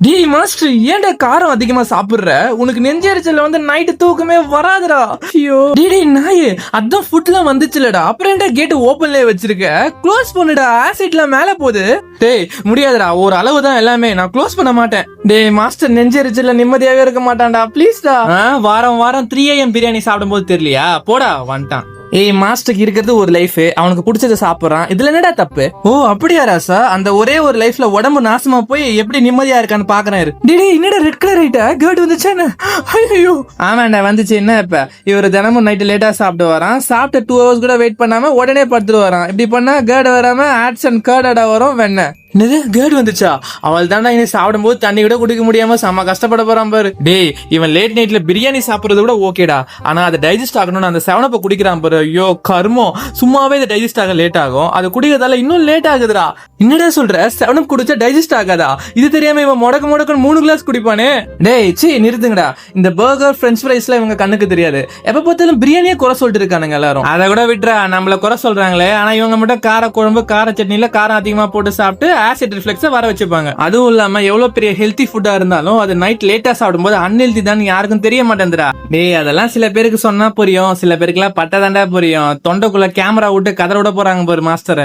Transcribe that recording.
D master ஏன்டா காரம் அதிகமா சாப்பிடுற? உனக்கு நெஞ்சரிச்சல வந்து நைட்டு தூக்கமே வராதுடா. ஐயோ. டேய் டேய் நாயே அதான் ஃபுட்லாம் வந்துச்சுலடா. அப்புறம் என்ன கேட் ஓபன்லயே வச்சிருக்க? க்ளோஸ் பண்ணுடா ஆசிட்லாம் மேல போகுது. டேய் முடியாதுடா ஒரு அளவு தான் எல்லாமே. நான் க்ளோஸ் பண்ண மாட்டேன். டேய் மாஸ்டர் நெஞ்சரிச்சல நிம்மதியாவே இருக்க மாட்டான்டா. ப்ளீஸ்டா வாரம் வாரம் த்ரீ ஏஎம் பிரியாணி சாப்பிடும்போது தெரியலையா? போடா வந்துட்டான். ஏய் மாஸ்டருக்கு இருக்கிறது ஒரு லைஃப் அவனுக்கு பிடிச்சத சாப்பிடுறான். இதுல என்னடா தப்பு? ஓ அப்படியா ராசா? அந்த ஒரே ஒரு லைஃப்ல உடம்பு நாசமா போய் எப்படி நிம்மதியா இருக்கான்னு பாக்குறேன் டேய் என்னடா ரெட் கலர் ஆயிட்டா கேர்ட் வந்துச்சா என்ன? ஐயோ ஆமாண்டா வந்துச்சு. என்ன இப்ப? இவர் தினமும் நைட்டு லேட்டா சாப்பிட்டு வரான். சாப்பிட்டு டூ ஹவர்ஸ் கூட வெயிட் பண்ணாம உடனே படுத்துட்டு வரான். இப்படி பண்ணா கேர்டு வராம ஆட்ஸ் அண்ட் கேர்டா வரும் வெண்ணெய். என்னது? கேர்டு வந்துச்சா? அவள் தாண்டா இனி சாப்பிடும்போது தண்ணி கூட குடிக்க முடியாம செம்ம கஷ்டப்பட போறான் பாரு. டேய் இவன் லேட் நைட்ல பிரியாணி சாப்பிடுறது கூட ஓகேடா. ஆனா அதை டைஜஸ்ட் ஆகணும்னு அந்த செவனப்ப குடிக்கிறான் பாரு. ஐயோ கர்மம். சும்மாவே இதை டைஜஸ்ட் ஆக லேட் ஆகும். அது குடிக்கிறதால இன்னும் லேட் ஆகுதுடா. என்னடா சொல்ற? செவனப் குடிச்சா டைஜஸ்ட் ஆகாதா? இது தெரியாம இவன் முடக்க முடக்கன்னு மூணு கிளாஸ் குடிப்பானே? டேய் சி நிறுத்துங்கடா. இந்த பர்கர் ஃப்ரெஞ்ச் ஃப்ரைஸ்ல இவங்க கண்ணுக்கு தெரியாது. எப்ப பார்த்தாலும் பிரியாணியே குறை சொல்லிட்டு இருக்கானுங்க எல்லாரும். அதை கூட விட்டுறா நம்மள குறை சொல்றாங்களே. ஆனா இவங்க மட்டும் கார குழம்பு கார சட்னில காரம் அதிகமா போட்டு சாப்பிட்டு ஆசிட் ரிஃப்ளெக்ஸ வர வச்சுப்பாங்க. அதுவும் இல்லாம எவ்வளவு பெரிய ஹெல்த்தி ஃபுட்டா இருந்தாலும் அது நைட் லேட்டா சாப்பிடும்போது அன்ஹெல்தி தான் யாருக்கும் தெரிய மாட்டேங்குதுடா டேய் அதெல்லாம் சில பேருக்கு சொன்னா புரியும். சில பேருக்குலாம் பட்டதாண்டா புரியும். தொண்டைக்குள்ள கேமரா விட்டு கதற விட போறாங்க பாரு மாஸ்டர்